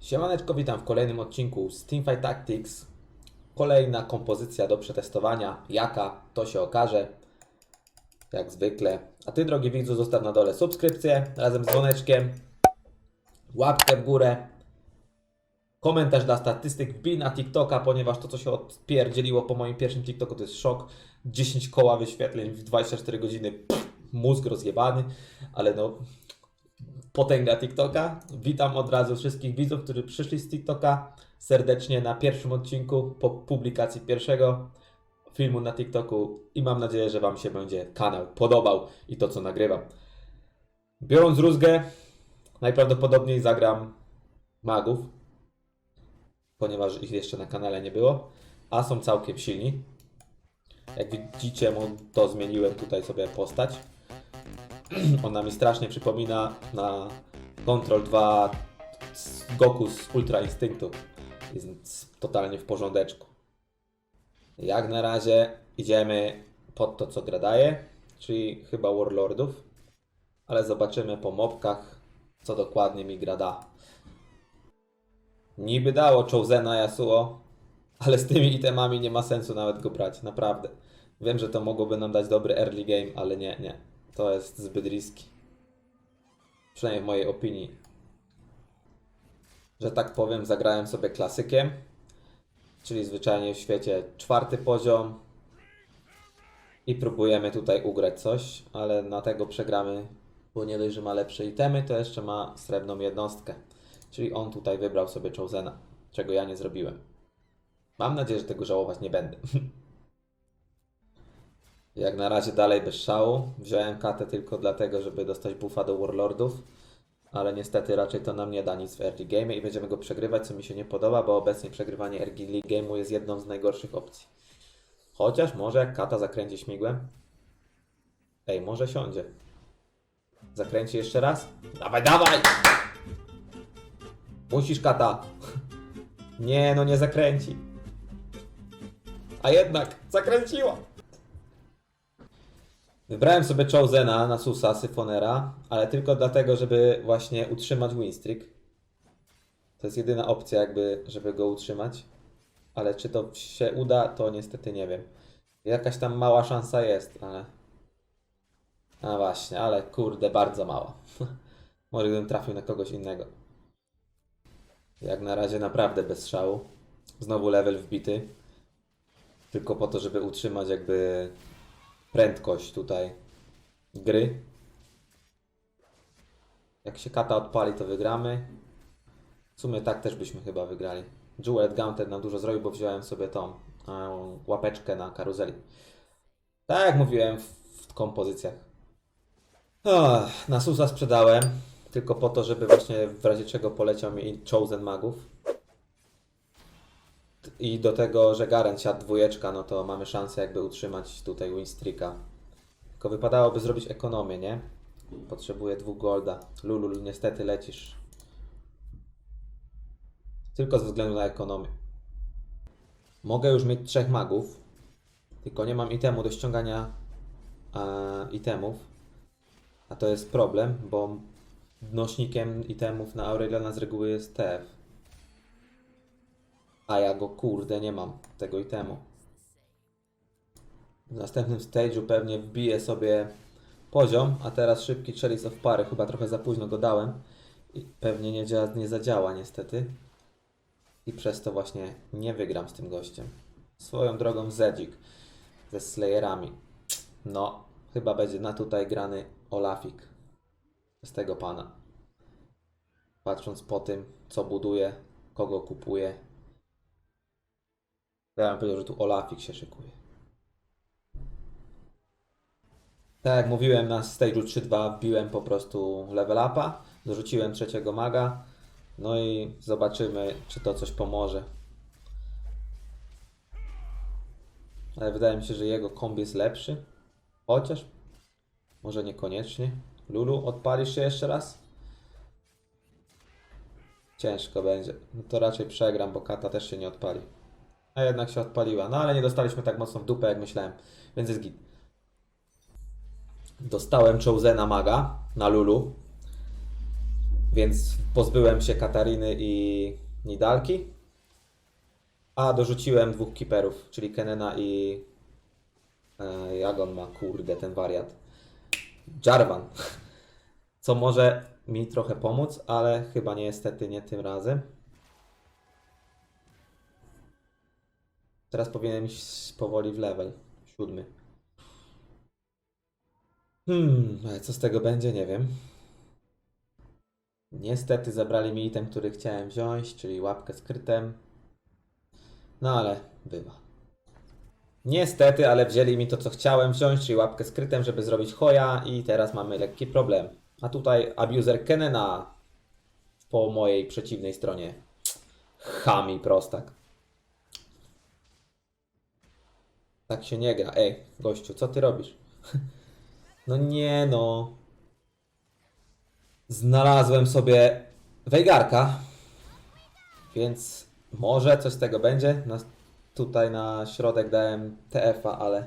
Siemaneczko, witam w kolejnym odcinku z Teamfight Tactics. Kolejna kompozycja do przetestowania. Jaka, to się okaże. Jak zwykle. A Ty, drogi widzu, zostaw na dole subskrypcję razem z dzwoneczkiem. Łapkę w górę. Komentarz dla statystyk. Wbij na TikToka, ponieważ to, co się odpierdzieliło po moim pierwszym TikToku, to jest szok. 10 koła wyświetleń w 24 godziny. Pff, mózg rozjebany. Ale no, potęga TikToka. Witam od razu wszystkich widzów, którzy przyszli z TikToka serdecznie na pierwszym odcinku po publikacji pierwszego filmu na TikToku i mam nadzieję, że Wam się będzie kanał podobał i to, co nagrywam. Biorąc rózgę, najprawdopodobniej zagram magów, ponieważ ich jeszcze na kanale nie było, a są całkiem silni. Jak widzicie, to zmieniłem tutaj sobie postać. Ona mi strasznie przypomina na Control 2 z Goku z Ultra Instynktu. Jest totalnie w porządeczku. Jak na razie idziemy pod to, co gra daje, czyli chyba Warlordów. Ale zobaczymy po mobkach, co dokładnie mi gra da. Niby dało Chosena Yasuo, ale z tymi itemami nie ma sensu nawet go brać, naprawdę. Wiem, że to mogłoby nam dać dobry early game, ale nie, nie. To jest zbyt riski. Przynajmniej w mojej opinii. Że tak powiem, zagrałem sobie klasykiem, czyli zwyczajnie w świecie czwarty poziom. I próbujemy tutaj ugrać coś, ale na tego przegramy, bo nie dość, że ma lepsze itemy, to jeszcze ma srebrną jednostkę. Czyli on tutaj wybrał sobie Chosena, czego ja nie zrobiłem. Mam nadzieję, że tego żałować nie będę. Jak na razie dalej bez szału. Wziąłem katę tylko dlatego, żeby dostać buffa do Warlordów. Ale niestety raczej to nam nie da nic w early game i będziemy go przegrywać, co mi się nie podoba, bo obecnie przegrywanie early game'u jest jedną z najgorszych opcji. Chociaż może jak kata zakręci śmigłem. Ej, może siądzie. Zakręci jeszcze raz? Dawaj, dawaj! Musisz kata. Nie, no nie zakręci. A jednak zakręciła. Wybrałem sobie Chosena na Susa Syfonera, ale tylko dlatego, żeby właśnie utrzymać winstreak. To jest jedyna opcja jakby, żeby go utrzymać. Ale czy to się uda, to niestety nie wiem. Jakaś tam mała szansa jest, ale... A właśnie, ale kurde, bardzo mała. Może gdybym trafił na kogoś innego. Jak na razie naprawdę bez szału. Znowu level wbity. Tylko po to, żeby utrzymać jakby prędkość tutaj gry. Jak się kata odpali, to wygramy. W sumie tak też byśmy chyba wygrali. Jeweled Gauntlet nam dużo zrobił, bo wziąłem sobie tą e, łapeczkę na karuzeli. Tak jak mówiłem w, kompozycjach. Ach, na Susa sprzedałem. Tylko po to, żeby właśnie w razie czego poleciał mi Chosen Magów. I do tego, że Garen siadł dwójeczka, no to mamy szansę jakby utrzymać tutaj winstreaka. Tylko wypadałoby zrobić ekonomię, nie? Potrzebuję dwóch golda. Lulu, niestety lecisz. Tylko ze względu na ekonomię. Mogę już mieć trzech magów, tylko nie mam itemu do ściągania e, itemów. A to jest problem, bo nośnikiem itemów na Aureliana z reguły jest TF. A ja go kurde nie mam, tego itemu. W następnym stage'u pewnie wbiję sobie poziom, a teraz szybki Chalice of Pary, chyba trochę za późno go dałem. I pewnie nie, dzia- nie zadziała niestety. I przez to właśnie nie wygram z tym gościem. Swoją drogą Zedzik ze Slayerami. No, chyba będzie na tutaj grany Olafik. Z tego pana. Patrząc po tym, co buduje, kogo kupuje. Ja bym powiedział, że tu Olafik się szykuje. Tak jak mówiłem, na stage'u 3-2 wbiłem po prostu level upa, dorzuciłem trzeciego maga, no i zobaczymy, czy to coś pomoże. Ale wydaje mi się, że jego kombi jest lepszy. Chociaż, może niekoniecznie. Lulu, odpalisz się jeszcze raz? Ciężko będzie. No to raczej przegram, bo kata też się nie odpali. A jednak się odpaliła. No ale nie dostaliśmy tak mocno w dupę, jak myślałem. Więc jest git. Dostałem Chosena Maga na Lulu. więc pozbyłem się Katariny i Nidalki. A dorzuciłem dwóch kiperów, czyli Kenena i. E, jak on ma, kurde, ten wariat. Jarvan. Co może mi trochę pomóc, ale chyba niestety nie tym razem. Teraz powinienem iść powoli w level. Siódmy. Hmm, ale co z tego będzie, nie wiem. Niestety zabrali mi item, który chciałem wziąć, czyli łapkę z krytem. No ale bywa. Niestety, ale wzięli mi to, co chciałem wziąć, czyli łapkę z krytem, żeby zrobić hoja i teraz mamy lekki problem. A tutaj abuser Kenena po mojej przeciwnej stronie. Chami prostak. Tak się nie gra. Ej, gościu, co ty robisz? No nie no. Znalazłem sobie Wejgarka. Więc może coś z tego będzie. Na, tutaj na środek dałem TF-a, ale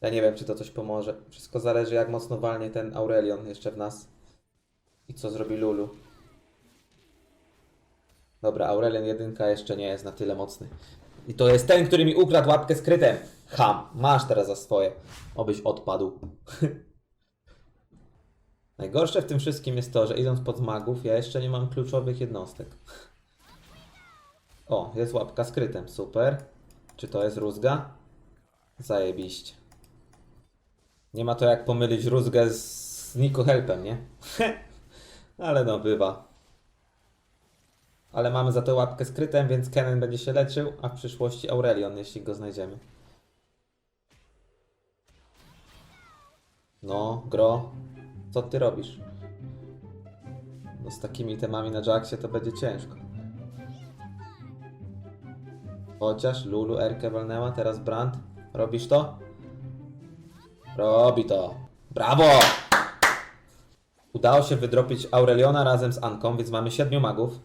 ja nie wiem, czy to coś pomoże. Wszystko zależy, jak mocno walnie ten Aurelion jeszcze w nas. I co zrobi Lulu. Dobra, Aurelion jedynka jeszcze nie jest na tyle mocny. I to jest ten, który mi ukradł łapkę z krytem. Ham, masz teraz za swoje. Obyś odpadł. Najgorsze w tym wszystkim jest to, że idąc pod magów, ja jeszcze nie mam kluczowych jednostek. O, jest łapka z krytem, super. Czy to jest rózga? Zajebiście. Nie ma to jak pomylić rózgę z Nico Helpem, nie? Ale no, bywa. Ale mamy za to łapkę z krytem, więc Kennen będzie się leczył, a w przyszłości Aurelion, jeśli go znajdziemy. No, Gro, co ty robisz? No z takimi temami na Jacksie to będzie ciężko. Chociaż Lulu Erkę walnęła, teraz Brand. Robisz to? Robi to. Brawo! Udało się wydropić Aureliona razem z Anką, więc mamy siedmiu magów.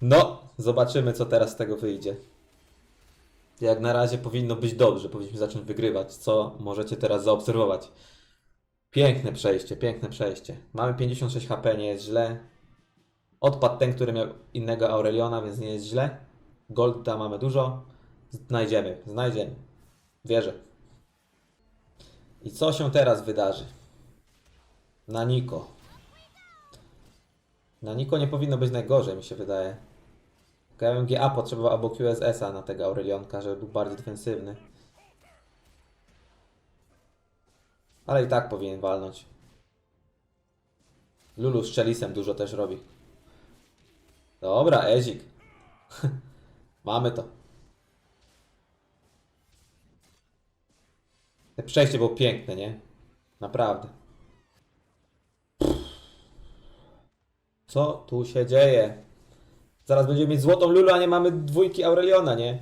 No, zobaczymy co teraz z tego wyjdzie. Jak na razie powinno być dobrze, powinniśmy zacząć wygrywać, co możecie teraz zaobserwować. Piękne przejście, piękne przejście. Mamy 56 HP, nie jest źle. Odpadł ten, który miał innego Aureliona, więc nie jest źle. Golda mamy dużo. Znajdziemy, znajdziemy. Wierzę. I co się teraz wydarzy? Na Niko. Na Niko nie powinno być najgorzej, mi się wydaje. Ja bym GA potrzebował albo QSS-a na tego Aurelionka, żeby był bardziej defensywny. Ale i tak powinien walnąć. Lulu z Chelisem dużo też robi. Dobra, Ezik. Mamy to. Te przejście było piękne, nie? Naprawdę. Co tu się dzieje? Zaraz będziemy mieć złotą Lulu, a nie mamy dwójki Aureliona, nie?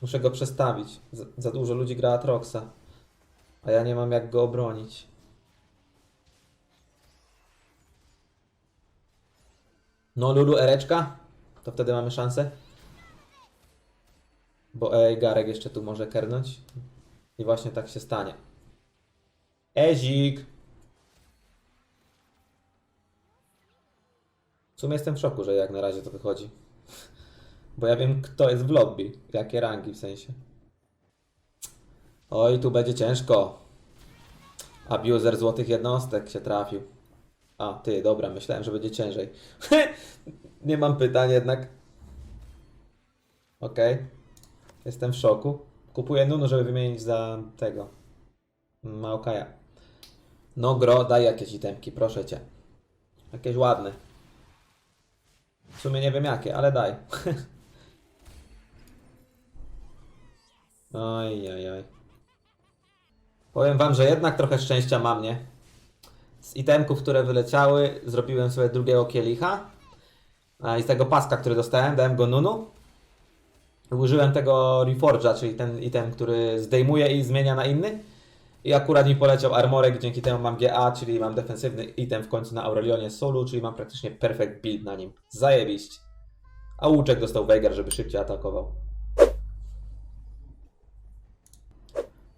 Muszę go przestawić. Za, za dużo ludzi gra Atroxa. A ja nie mam jak go obronić. No Lulu Ereczka? To wtedy mamy szansę? Bo ej, Garek jeszcze tu może kernąć. I właśnie tak się stanie. Ezik! W sumie jestem w szoku, że jak na razie to wychodzi. Bo ja wiem, kto jest w lobby. Jakie rangi w sensie. Oj, tu będzie ciężko. Abuser złotych jednostek się trafił. A, ty, dobra, myślałem, że będzie ciężej. Nie mam pytań jednak. Okej. Jestem w szoku. Kupuję Nunu, żeby wymienić za tego. Maokaja. No gro, daj jakieś itemki, proszę cię. Jakieś ładne. W sumie nie wiem jakie, ale daj. Oj, oj, oj. Powiem wam, że jednak trochę szczęścia mam, nie? Z itemków, które wyleciały, zrobiłem sobie drugiego kielicha. I z tego paska, który dostałem, dałem go Nunu. Użyłem tego Reforge'a, czyli ten item, który zdejmuje i zmienia na inny. I akurat mi poleciał Armorek, dzięki temu mam GA, czyli mam defensywny item w końcu na Aurelionie Solu, czyli mam praktycznie perfect build na nim. Zajebiście. A Łuczek dostał Veigar, żeby szybciej atakował.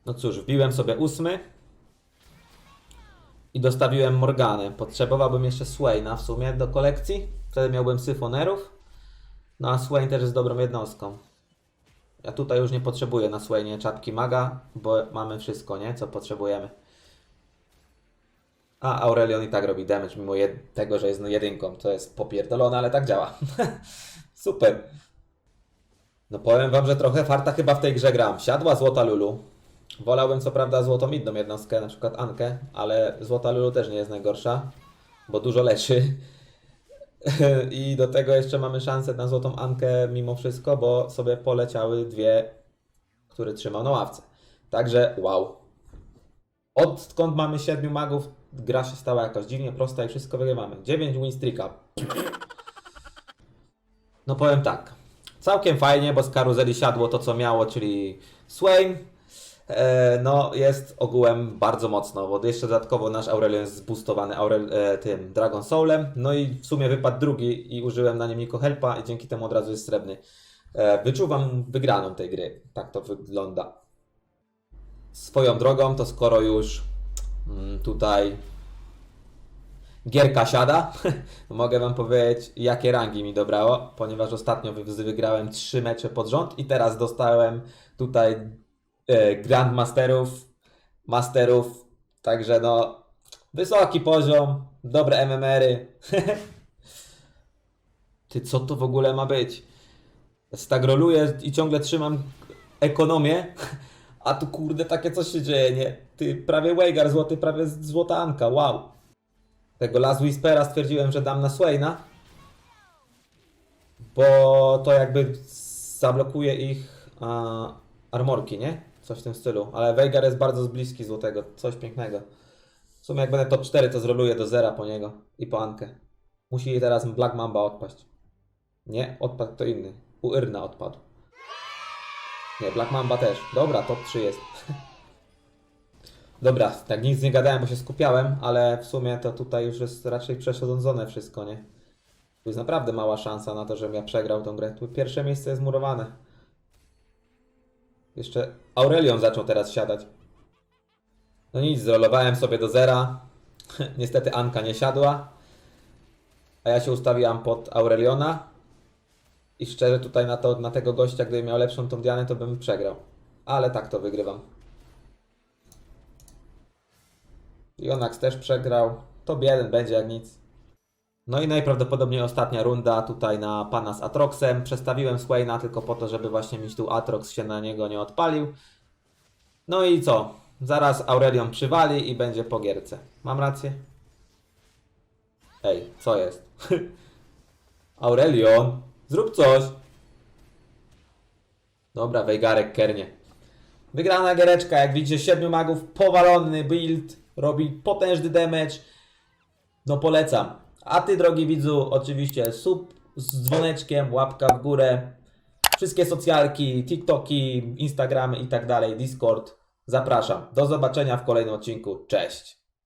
No cóż, wbiłem sobie ósmy. I dostawiłem Morganę. Potrzebowałbym jeszcze Swaina w sumie do kolekcji. Wtedy miałbym syfonerów. No a Swain też jest dobrą jednostką. Ja tutaj już nie potrzebuję na Swainie czapki maga, bo mamy wszystko, nie? Co potrzebujemy. A Aurelion i tak robi damage, mimo tego, że jest jedynką. To jest popierdolone, ale tak działa. Super. No powiem wam, że trochę farta chyba w tej grze gram. Siadła złota Lulu. Wolałbym co prawda złotą inną jednostkę, na przykład Ankę, ale złota Lulu też nie jest najgorsza, bo dużo leczy. I do tego jeszcze mamy szansę na złotą Ankę mimo wszystko, bo sobie poleciały dwie, które trzymał na ławce. Także wow. Odkąd mamy siedmiu magów, gra się stała jakoś dziwnie prosta i wszystko wygrywamy. 9 win streaka. No powiem tak. Całkiem fajnie, bo z karuzeli siadło to co miało, czyli Swain. E, no jest ogółem bardzo mocno, bo jeszcze dodatkowo nasz Aurelion jest zboostowany Aurel, e, tym Dragon Soulem. No i w sumie wypadł drugi i użyłem na nim Niko Helpa i dzięki temu od razu jest srebrny. E, wyczuwam wygraną tej gry. Tak to wygląda. Swoją drogą, to skoro już mm, tutaj gierka siada, mogę Wam powiedzieć, jakie rangi mi dobrało, ponieważ ostatnio wy- wygrałem trzy mecze pod rząd i teraz dostałem tutaj Grandmasterów, Masterów, także no wysoki poziom, dobre MMR-y. Ty, co to w ogóle ma być? Stagroluję i ciągle trzymam ekonomię, a tu kurde takie coś się dzieje, nie? Ty, prawie Weigar złoty, prawie złota Anka, wow. Tego Last Whispera stwierdziłem, że dam na Swaina, bo to jakby zablokuje ich a, armorki, nie? Coś w tym stylu. Ale Veigar jest bardzo bliski złotego, coś pięknego. W sumie jak będę top 4, to zroluję do zera po niego i po Ankę. Musi teraz Black Mamba odpaść. Nie, odpadł kto inny. U Irna odpadł. Nie, Black Mamba też. Dobra, top 3 jest. Dobra, tak nic nie gadałem, bo się skupiałem, ale w sumie to tutaj już jest raczej przesądzone wszystko, nie? Tu jest naprawdę mała szansa na to, żebym ja przegrał tą grę. Tu pierwsze miejsce jest murowane. Jeszcze Aurelion zaczął teraz siadać. No nic, zrolowałem sobie do zera. Niestety Anka nie siadła. A ja się ustawiłam pod Aureliona. I szczerze tutaj na, to, na tego gościa, gdyby miał lepszą tą Dianę, to bym przegrał. Ale tak to wygrywam. Jonax też przegrał. To jeden będzie jak nic. No i najprawdopodobniej ostatnia runda tutaj na pana z Atroxem. Przestawiłem Swaina tylko po to, żeby właśnie mieć tu Atrox się na niego nie odpalił. No i co? Zaraz Aurelion przywali i będzie po gierce. Mam rację? Ej, co jest? Aurelion, zrób coś. Dobra, Wejgarek kernie. Wygrana giereczka, jak widzicie, 7 magów, powalony build, robi potężny damage. No polecam. A ty, drogi widzu, oczywiście sub z dzwoneczkiem, łapka w górę. Wszystkie socjalki, TikToki, Instagramy i tak dalej, Discord. Zapraszam. Do zobaczenia w kolejnym odcinku. Cześć.